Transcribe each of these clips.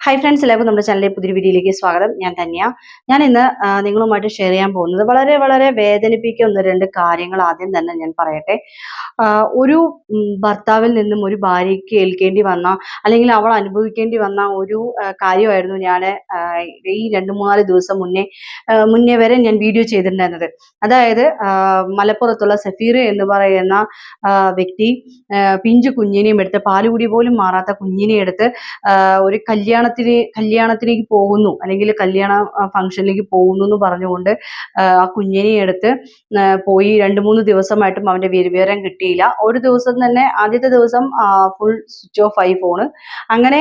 Hi friends എല്ലാവർക്കും നമ്മുടെ ചാനലിലെ പുതിയൊരു വീഡിയോയിലേക്ക് സ്വാഗതം. ഞാൻ തന്നെയാ. ഞാൻ ഇന്ന് നിങ്ങളുമായിട്ട് ഷെയർ ചെയ്യാൻ പോകുന്നത് വളരെ വളരെ വേദനിപ്പിക്കുന്ന രണ്ട് കാര്യങ്ങൾ ആദ്യം തന്നെ ഞാൻ പറയട്ടെ. ഒരു ഭർത്താവിൽ നിന്നും ഒരു ഭാര്യയ്ക്ക് ഏൽക്കേണ്ടി വന്ന അല്ലെങ്കിൽ അവൾ അനുഭവിക്കേണ്ടി വന്ന ഒരു കാര്യമായിരുന്നു ഞാൻ ഈ രണ്ട് മൂന്നാൽ ദിവസം മുന്നേ മുന്നേ വരെ ഞാൻ വീഡിയോ ചെയ്തിട്ടുണ്ടായിരുന്നത്. അതായത് മലപ്പുറത്തുള്ള സഫീർ എന്ന് പറയുന്ന വ്യക്തി പിഞ്ചു കുഞ്ഞിനെയും എടുത്ത് പാലുകുടി പോലും മാറാത്ത കുഞ്ഞിനെ എടുത്ത് ഒരു ഒരു കല്യാണത്തിന് കല്യാണത്തിലേക്ക് പോകുന്നു. അല്ലെങ്കിൽ കല്യാണ ഫംഗ്ഷനിലേക്ക് പോകുന്നു എന്ന് പറഞ്ഞുകൊണ്ട് ആ, കുഞ്ഞിനെ എടുത്ത് പോയി രണ്ട് മൂന്ന് ദിവസമായിട്ടും അവന്റെ വിവ- വിവരം കിട്ടിയില്ല. ഒരു ദിവസം തന്നെ ആദ്യത്തെ ദിവസം ഫുൾ സ്വിച്ച് ഓഫ് ആയി ഫോണ് അങ്ങനെ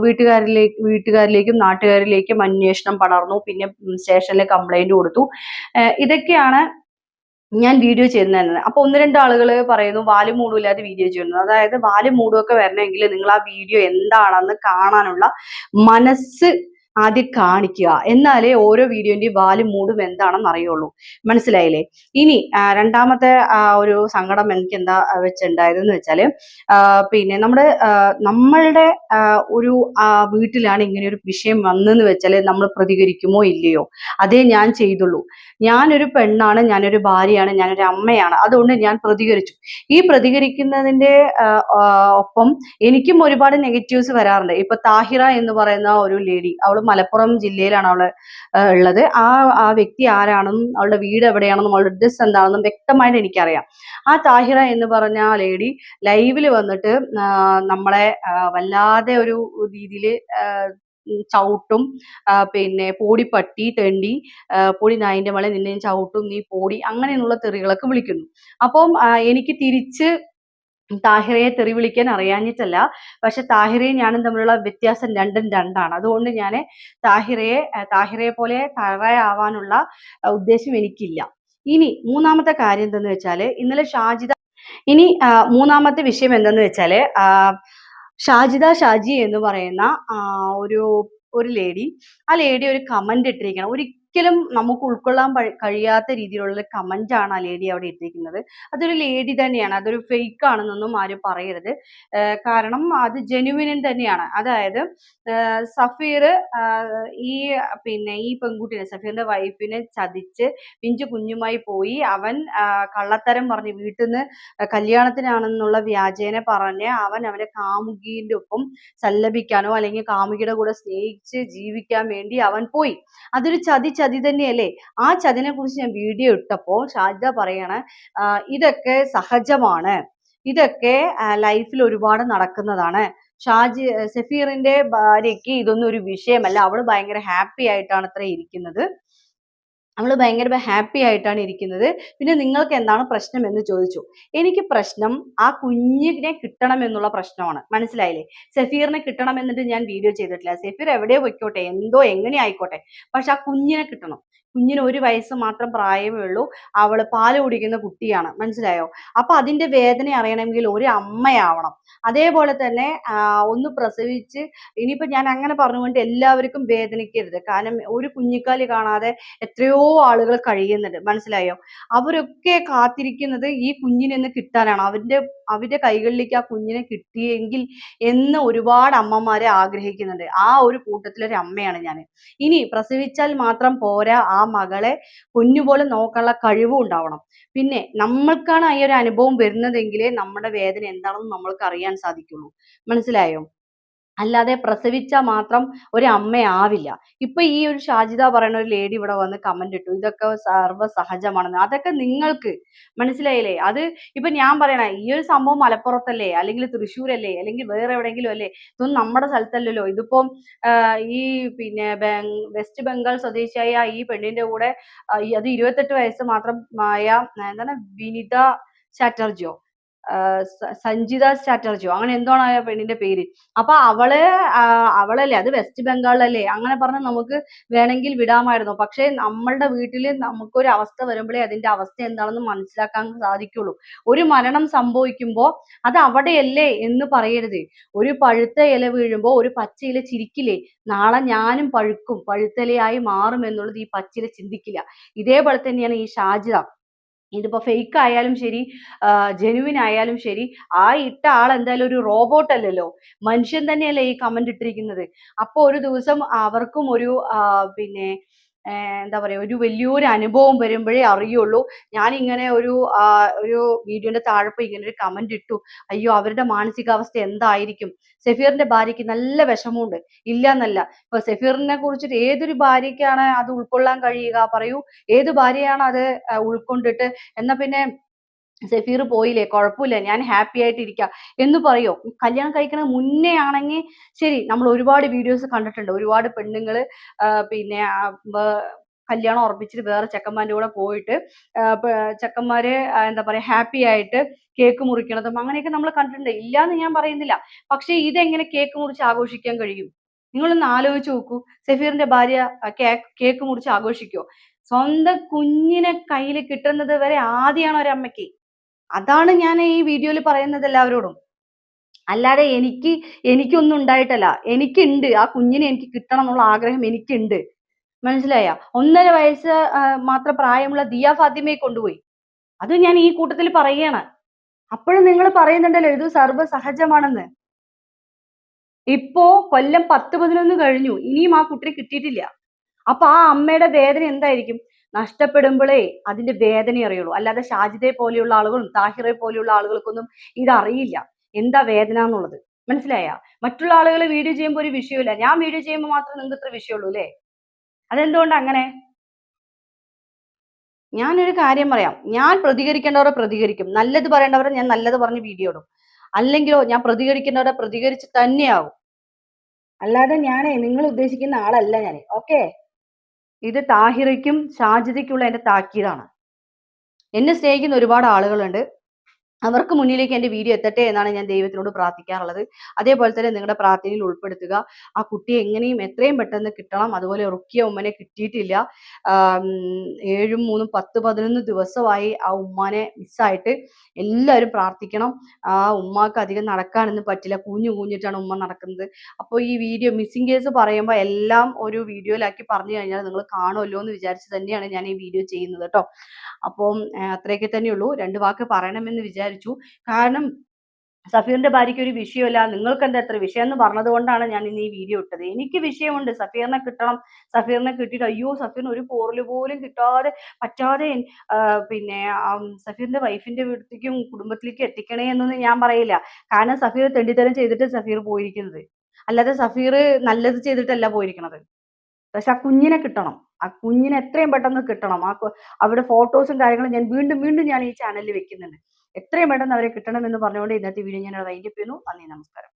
വീട്ടുകാരിലേക്ക് വീട്ടുകാരിലേക്കും നാട്ടുകാരിലേക്കും അന്വേഷണം പടർന്നു. പിന്നെ സ്റ്റേഷനിൽ കംപ്ലൈന്റ് കൊടുത്തു. ഇതൊക്കെയാണ് ഞാൻ വീഡിയോ ചെയ്യുന്നതാണ് അപ്പൊ ഒന്ന് രണ്ട് ആളുകൾ പറയുന്നു വാൽ മൂടുമില്ലാതെ വീഡിയോ ചെയ്യുന്നു. അതായത് വാൽ മൂടുമൊക്കെ വരണമെങ്കിൽ നിങ്ങൾ ആ വീഡിയോ എന്താണെന്ന് കാണാനുള്ള മനസ്സ് ആദ്യം കാണിക്കുക. എന്നാലേ ഓരോ വീഡിയോന്റെയും വാലും മൂടും എന്താണെന്ന് അറിയുള്ളൂ. മനസ്സിലായില്ലേ? ഇനി രണ്ടാമത്തെ ഒരു സങ്കടം എനിക്ക് എന്താ വെച്ചുണ്ടായതെന്ന് വെച്ചാൽ പിന്നെ നമ്മുടെ നമ്മളുടെ ഒരു വീട്ടിലാണ് ഇങ്ങനെ ഒരു വിഷയം വന്നെന്ന് വെച്ചാൽ നമ്മൾ പ്രതികരിക്കുമോ ഇല്ലയോ? അതേ ഞാൻ ചെയ്തുള്ളൂ. ഞാനൊരു പെണ്ണാണ് ഞാനൊരു ഭാര്യയാണ് ഞാനൊരു അമ്മയാണ്. അതുകൊണ്ട് ഞാൻ പ്രതികരിച്ചു. ഈ പ്രതികരിക്കുന്നതിന്റെ ഒപ്പം എനിക്കും ഒരുപാട് നെഗറ്റീവ്സ് വരാറുണ്ട്. ഇപ്പൊ താഹിറ എന്ന് പറയുന്ന ഒരു ലേഡി അവൾ മലപ്പുറം ജില്ലയിലാണ് അവൾ ഉള്ളത്. ആ ആ വ്യക്തി ആരാണെന്നും അവളുടെ വീട് എവിടെയാണെന്നും അവളുടെ ഡ്രസ് എന്താണെന്നും വ്യക്തമായിട്ട് എനിക്കറിയാം. ആ താഹിറ എന്ന് പറഞ്ഞ ആ ലേഡി ലൈവിൽ വന്നിട്ട് നമ്മളെ വല്ലാതെ ഒരു രീതിയിൽ ചവിട്ടും പിന്നെ പോടി പട്ടി തെണ്ടി പൊടി നായിന്റെ മളെ നിന്നെ ചവിട്ടും നീ പൊടി അങ്ങനെയുള്ള തെറികളൊക്കെ വിളിക്കുന്നു. അപ്പം എനിക്ക് തിരിച്ച് താഹിറയെ തെറി വിളിക്കാൻ അറിയാഞ്ഞിട്ടല്ല. പക്ഷെ താഹിറയും ഞാനും തമ്മിലുള്ള വ്യത്യാസം രണ്ടും രണ്ടാണ്. അതുകൊണ്ട് ഞാൻ താഹിറയെ താഹിറയെ പോലെ തറയാവാനുള്ള ഉദ്ദേശം എനിക്കില്ല. ഇനി മൂന്നാമത്തെ കാര്യം എന്തെന്ന് വെച്ചാൽ ഇന്നലെ ഷാജിദ ഇനി മൂന്നാമത്തെ വിഷയം എന്തെന്ന് വെച്ചാൽ ആ, ഷാജിദ ഷാജി എന്ന് പറയുന്ന ഒരു ഒരു ലേഡി. ആ ലേഡി ഒരു കമന്റ് ഇട്ടിരിക്കണം ഒരിക്കലും നമുക്ക് ഉൾക്കൊള്ളാൻ കഴിയാത്ത രീതിയിലുള്ള കമന്റ് ആണ് ആ ലേഡി അവിടെ ഇട്ടിരിക്കുന്നത്. അതൊരു ലേഡി തന്നെയാണ്. അതൊരു ഫേക്ക് ആണെന്നൊന്നും ആരും പറയരുത്. കാരണം അത് ജെനുവിൻ തന്നെയാണ്. അതായത് സഫീർ ഈ പിന്നെ ഈ പെൺകുട്ടിനെ സഫീറിന്റെ വൈഫിനെ ചതിച്ച് പിഞ്ചു കുഞ്ഞുമായി പോയി അവൻ കള്ളത്തരം പറഞ്ഞ് വീട്ടിൽ നിന്ന് കല്യാണത്തിനാണെന്നുള്ള വ്യാജേന പറഞ്ഞ് അവൻ അവനെ കാമുകിന്റെ ഒപ്പം സല്ലപിക്കാനോ അല്ലെങ്കിൽ കാമുകിയുടെ കൂടെ സ്നേഹിച്ച് ജീവിക്കാൻ വേണ്ടി അവൻ പോയി. അതൊരു ചതി ചതി തന്നെയല്ലേ? ആ ചതിനെ കുറിച്ച് ഞാൻ വീഡിയോ ഇട്ടപ്പോൾ ഷാജിദ പറയാണ് ഇതൊക്കെ സഹജമാണ്. ഇതൊക്കെ ലൈഫിൽ ഒരുപാട് നടക്കുന്നതാണ്. ഷാജി സഫീറിന്റെ ഭാര്യയ്ക്ക് ഇതൊന്നും ഒരു വിഷയമല്ല. അവൾ ഭയങ്കര ഹാപ്പി ആയിട്ടാണ് അത്ര ഇരിക്കുന്നത്. അവൾ ഭയങ്കര ഹാപ്പി ആയിട്ടാണ് ഇരിക്കുന്നത്. പിന്നെ നിങ്ങൾക്ക് എന്താണ് പ്രശ്നം എന്ന് ചോദിച്ചു. എനിക്ക് പ്രശ്നം ആ കുഞ്ഞിനെ കിട്ടണം എന്നുള്ള പ്രശ്നമാണ്. മനസ്സിലായില്ലേ? സഫീറിനെ കിട്ടണം എന്നിട്ട് ഞാൻ വീഡിയോ ചെയ്തിട്ടില്ല. സഫീർ എവിടെയോ പൊയ്ക്കോട്ടെ എന്തോ എങ്ങനെ ആയിക്കോട്ടെ പക്ഷെ ആ കുഞ്ഞിനെ കിട്ടണം. കുഞ്ഞിന് ഒരു വയസ്സ് മാത്രം പ്രായമേ ഉള്ളൂ. അവൾ പാൽ കുടിക്കുന്ന കുട്ടിയാണ്. മനസ്സിലായോ? അപ്പൊ അതിന്റെ വേദന അറിയണമെങ്കിൽ ഒരു അമ്മയാവണം. അതേപോലെ തന്നെ ഒന്ന് പ്രസവിച്ച് ഇനിയിപ്പോ ഞാൻ അങ്ങനെ പറഞ്ഞുകൊണ്ട് എല്ലാവർക്കും വേദനിക്കരുത്. കാരണം ഒരു കുഞ്ഞിക്കാലി കാണാതെ എത്രയോ ആളുകൾ കഴിയുന്നുണ്ട്. മനസ്സിലായോ? അവരൊക്കെ കാത്തിരിക്കുന്നത് ഈ കുഞ്ഞിനെന്ന് കിട്ടാനാണ്. അവരുടെ അവരുടെ കൈകളിലേക്ക് ആ കുഞ്ഞിനെ കിട്ടിയെങ്കിൽ എന്ന് ഒരുപാട് അമ്മമാരെ ആഗ്രഹിക്കുന്നുണ്ട്. ആ ഒരു കൂട്ടത്തിലൊരു അമ്മയാണ് ഞാൻ. ഇനി പ്രസവിച്ചാൽ മാത്രം പോരാ ആ മകളെ പൊന്നുപോലെ നോക്കാനുള്ള കഴിവും ഉണ്ടാവണം. പിന്നെ നമ്മൾക്കാണ് ഈ ഒരു അനുഭവം വരുന്നതെങ്കിലേ നമ്മുടെ വേദന എന്താണെന്ന് നമ്മൾക്ക് അറിയാൻ സാധിക്കുള്ളൂ. മനസ്സിലായോ? അല്ലാതെ പ്രസവിച്ചാൽ മാത്രം ഒരു അമ്മയാവില്ല. ഇപ്പൊ ഈ ഒരു ഷാജിദ പറയുന്ന ഒരു ലേഡി ഇവിടെ വന്ന് കമന്റ് ഇട്ടു. ഇതൊക്കെ സർവ സഹജമാണെന്ന് അതൊക്കെ നിങ്ങൾക്ക് മനസ്സിലായില്ലേ? അത് ഇപ്പൊ ഞാൻ പറയണ ഈ ഒരു സംഭവം മലപ്പുറത്തല്ലേ? അല്ലെങ്കിൽ തൃശ്ശൂരല്ലേ? അല്ലെങ്കിൽ വേറെ എവിടെയെങ്കിലും അല്ലേ? ഇതൊന്നും നമ്മുടെ സ്ഥലത്തല്ലല്ലോ. ഇതിപ്പം ഈ പിന്നെ വെസ്റ്റ് ബംഗാൾ സ്വദേശിയായ ഈ പെണ്ണിന്റെ കൂടെ അത് ഇരുപത്തെട്ട് വയസ്സ് മാത്രം ആയ എന്താണ് വിനിത ചാറ്റർജിയോ? സഞ്ജിത ചാറ്റർജിയോ അങ്ങനെ എന്തോണ് ആ പെണ്ണിന്റെ പേര്? അപ്പൊ അവളെ അവളല്ലേ അത് വെസ്റ്റ് ബംഗാളിലല്ലേ അങ്ങനെ പറഞ്ഞ് നമുക്ക് വേണമെങ്കിൽ വിടാമായിരുന്നു. പക്ഷെ നമ്മളുടെ വീട്ടിൽ നമുക്കൊരു അവസ്ഥ വരുമ്പോഴേ അതിന്റെ അവസ്ഥ എന്താണെന്ന് മനസ്സിലാക്കാൻ സാധിക്കുള്ളൂ. ഒരു മരണം സംഭവിക്കുമ്പോ അത് അവിടെയല്ലേ എന്ന് പറയരുത്. ഒരു പഴുത്ത ഇല വീഴുമ്പോ ഒരു പച്ച ഇല ചിരിക്കില്ലേ? നാളെ ഞാനും പഴുക്കും പഴുത്തലയായി മാറും എന്നുള്ളത് ഈ പച്ചില ചിന്തിക്കില്ല. ഇതേപോലെ തന്നെയാണ് ഈ ഷാജിദ. ഇതിപ്പോ ഫേക്ക് ആയാലും ശരി ജെനുവിൻ ആയാലും ശരി ആ ഇട്ട ആൾ എന്തായാലും ഒരു റോബോട്ട് അല്ലല്ലോ. മനുഷ്യൻ തന്നെയല്ലേ ഈ കമന്റ് ഇട്ടിരിക്കുന്നത്. അപ്പോൾ ഒരു ദിവസം അവർക്കും ഒരു പിന്നെ എന്താ പറയാ ഒരു വലിയൊരു അനുഭവം വരുമ്പോഴേ അറിയുള്ളൂ. ഞാൻ ഇങ്ങനെ ഒരു ഒരു വീഡിയോന്റെ താഴെ പോയി ഇങ്ങനെ ഒരു കമന്റ് ഇട്ടു. അയ്യോ അവരുടെ മാനസികാവസ്ഥ എന്തായിരിക്കും? സെഫീറിന്റെ ഭാര്യയ്ക്ക് നല്ല വിഷമമുണ്ട്. ഇല്ല എന്നല്ല ഇപ്പൊ സഫീറിനെ കുറിച്ചിട്ട് ഏതൊരു ഭാര്യയ്ക്കാണ് അത് ഉൾക്കൊള്ളാൻ കഴിയുക? പറയൂ. ഏത് ഭാര്യയാണ് അത് ഉൾക്കൊണ്ടിട്ട്? എന്നാ പിന്നെ സഫീർ പോയില്ലേ? കുഴപ്പമില്ല ഞാൻ ഹാപ്പി ആയിട്ട് ഇരിക്കാം എന്ന് പറയോ? കല്യാണം കഴിക്കണ മുന്നേ ആണെങ്കിൽ ശരി നമ്മൾ ഒരുപാട് വീഡിയോസ് കണ്ടിട്ടുണ്ട്. ഒരുപാട് പെണ്ണുങ്ങൾ പിന്നെ കല്യാണം ഉറപ്പിച്ചിട്ട് വേറെ ചെക്കന്മാരുടെ കൂടെ പോയിട്ട് ചെക്കന്മാരെ എന്താ പറയാ ഹാപ്പി ആയിട്ട് കേക്ക് മുറിക്കണതും അങ്ങനെയൊക്കെ നമ്മൾ കണ്ടിട്ടുണ്ട്. ഇല്ലാന്ന് ഞാൻ പറയുന്നില്ല. പക്ഷെ ഇതെങ്ങനെ കേക്ക് മുറിച്ച് ആഘോഷിക്കാൻ കഴിയും? നിങ്ങളൊന്ന് ആലോചിച്ച് നോക്കൂ. സഫീറിന്റെ ഭാര്യ കേക്ക് മുറിച്ച് ആഘോഷിക്കോ സ്വന്തം കുഞ്ഞിനെ കയ്യിൽ കിട്ടുന്നത് വരെ ആദ്യമാണ് ഒരമ്മയ്ക്ക്? അതാണ് ഞാൻ ഈ വീഡിയോയിൽ പറയുന്നത് എല്ലാവരോടും. അല്ലാതെ എനിക്ക് എനിക്കൊന്നും ഉണ്ടായിട്ടല്ല. എനിക്കുണ്ട്. ആ കുഞ്ഞിനെ എനിക്ക് കിട്ടണം എന്നുള്ള ആഗ്രഹം എനിക്കുണ്ട്. മനസ്സിലായ? ഒന്നര വയസ്സ് മാത്രം പ്രായമുള്ള ദിയ ഫാത്തിമയെ കൊണ്ടുപോയി. അത് ഞാൻ ഈ കൂട്ടത്തിൽ പറയുകയാണ്. അപ്പോഴും നിങ്ങൾ പറയുന്നുണ്ടല്ലോ ഇത് സർവസഹജമാണെന്ന്. ഇപ്പോ കൊല്ലം പത്ത് പതിനൊന്ന് കഴിഞ്ഞു. ഇനിയും ആ കുട്ടിയെ കിട്ടിയിട്ടില്ല. അപ്പൊ ആ അമ്മയുടെ വേദന എന്തായിരിക്കും? നഷ്ടപ്പെടുമ്പോഴേ അതിന്റെ വേദന അറിയുള്ളൂ. അല്ലാതെ ഷാജിദെ പോലെയുള്ള ആളുകളും താഹിറെ പോലെയുള്ള ആളുകൾക്കൊന്നും ഇതറിയില്ല. എന്താ വേദന എന്നുള്ളത്? മനസ്സിലായ? മറ്റുള്ള ആളുകൾ വീഡിയോ ചെയ്യുമ്പോൾ ഒരു വിഷയമില്ല. ഞാൻ വീഡിയോ ചെയ്യുമ്പോൾ മാത്രമേ നിങ്ങൾക്ക് ഇത്ര വിഷയമുള്ളൂ അല്ലേ? അതെന്തുകൊണ്ട് അങ്ങനെ? ഞാനൊരു കാര്യം പറയാം. ഞാൻ പ്രതികരിക്കേണ്ടവരെ പ്രതികരിക്കും. നല്ലത് പറയേണ്ടവരെ ഞാൻ നല്ലത് പറഞ്ഞ് വീഡിയോ ഇടും. അല്ലെങ്കിലോ ഞാൻ പ്രതികരിക്കേണ്ടവരെ പ്രതികരിച്ച് തന്നെയാവും. അല്ലാതെ ഞാനേ നിങ്ങൾ ഉദ്ദേശിക്കുന്ന ആളല്ല ഞാൻ ഓക്കെ? ഇത് താഹിറയ്ക്കും ഷാജിദയ്ക്കുള്ള എന്റെ താക്കീതാണ്. എന്നെ സ്നേഹിക്കുന്ന ഒരുപാട് ആളുകളുണ്ട്. അവർക്ക് മുന്നിലേക്ക് എന്റെ വീഡിയോ എത്തട്ടെ എന്നാണ് ഞാൻ ദൈവത്തിനോട് പ്രാർത്ഥിക്കാറുള്ളത്. അതേപോലെ തന്നെ നിങ്ങളുടെ പ്രാർത്ഥനയിൽ ഉൾപ്പെടുത്തുക. ആ കുട്ടിയെ എങ്ങനെയും എത്രയും പെട്ടെന്ന് കിട്ടണം. അതുപോലെ റുക്കിയ ഉമ്മനെ കിട്ടിയിട്ടില്ല. ഏഴും മൂന്നും പത്ത് പതിനൊന്ന് ദിവസമായി ആ ഉമ്മാനെ മിസ്സായിട്ട് എല്ലാവരും പ്രാർത്ഥിക്കണം. ആ ഉമ്മാക്ക് അധികം നടക്കാനൊന്നും പറ്റില്ല. കുഞ്ഞു കുഞ്ഞിട്ടാണ് ഉമ്മ നടക്കുന്നത്. അപ്പോൾ ഈ വീഡിയോ മിസ്സിംഗ് കേസ് പറയുമ്പോൾ എല്ലാം ഒരു വീഡിയോയിലാക്കി പറഞ്ഞു കഴിഞ്ഞാൽ നിങ്ങൾ കാണുമല്ലോ എന്ന് വിചാരിച്ച് തന്നെയാണ് ഞാൻ ഈ വീഡിയോ ചെയ്യുന്നത് കേട്ടോ. അപ്പം ആ, അത്രയൊക്കെ തന്നെയുള്ളൂ. രണ്ട് വാക്ക് പറയണമെന്ന് വിചാരിച്ചു കാരണം സഫീറിന്റെ ഭാര്യയ്ക്ക് ഒരു വിഷയമല്ല. നിങ്ങൾക്ക് എന്താ എത്ര വിഷയം എന്ന് പറഞ്ഞതുകൊണ്ടാണ് ഞാൻ ഇന്ന് ഈ വീഡിയോ ഇട്ടത്. എനിക്ക് വിഷയമുണ്ട്. സഫീറിനെ കിട്ടണം. സഫീറിനെ കിട്ടിയിട്ട് അയ്യോ സഫീറിന് ഒരു പോറൽ പോലും കിട്ടാതെ പറ്റാതെ പിന്നെ സഫീറിന്റെ വൈഫിന്റെ വീട്ടിലേക്കും കുടുംബത്തിലേക്കും എത്തിക്കണേ എന്നൊന്നും ഞാൻ പറയില്ല. കാരണം സഫീർ തെണ്ടിത്തരം ചെയ്തിട്ട് സഫീർ പോയിരിക്കുന്നത്. അല്ലാതെ സഫീർ നല്ലത് ചെയ്തിട്ടല്ല പോയിരിക്കണത്. പക്ഷെ ആ കുഞ്ഞിനെ കിട്ടണം. ആ കുഞ്ഞിനെ എത്രയും പെട്ടെന്ന് കിട്ടണം. ആ അവിടെ ഫോട്ടോസും കാര്യങ്ങളും ഞാൻ വീണ്ടും വീണ്ടും ഞാൻ ഈ ചാനലിൽ വെക്കുന്നുണ്ട്. എത്രയും പെട്ടെന്ന് അവരെ കിട്ടണം എന്ന് പറഞ്ഞുകൊണ്ട് ഇന്നത്തെ വീഡിയോ ഞാൻ വൈകിപ്പിക്കുന്നു നന്ദി നമസ്കാരം.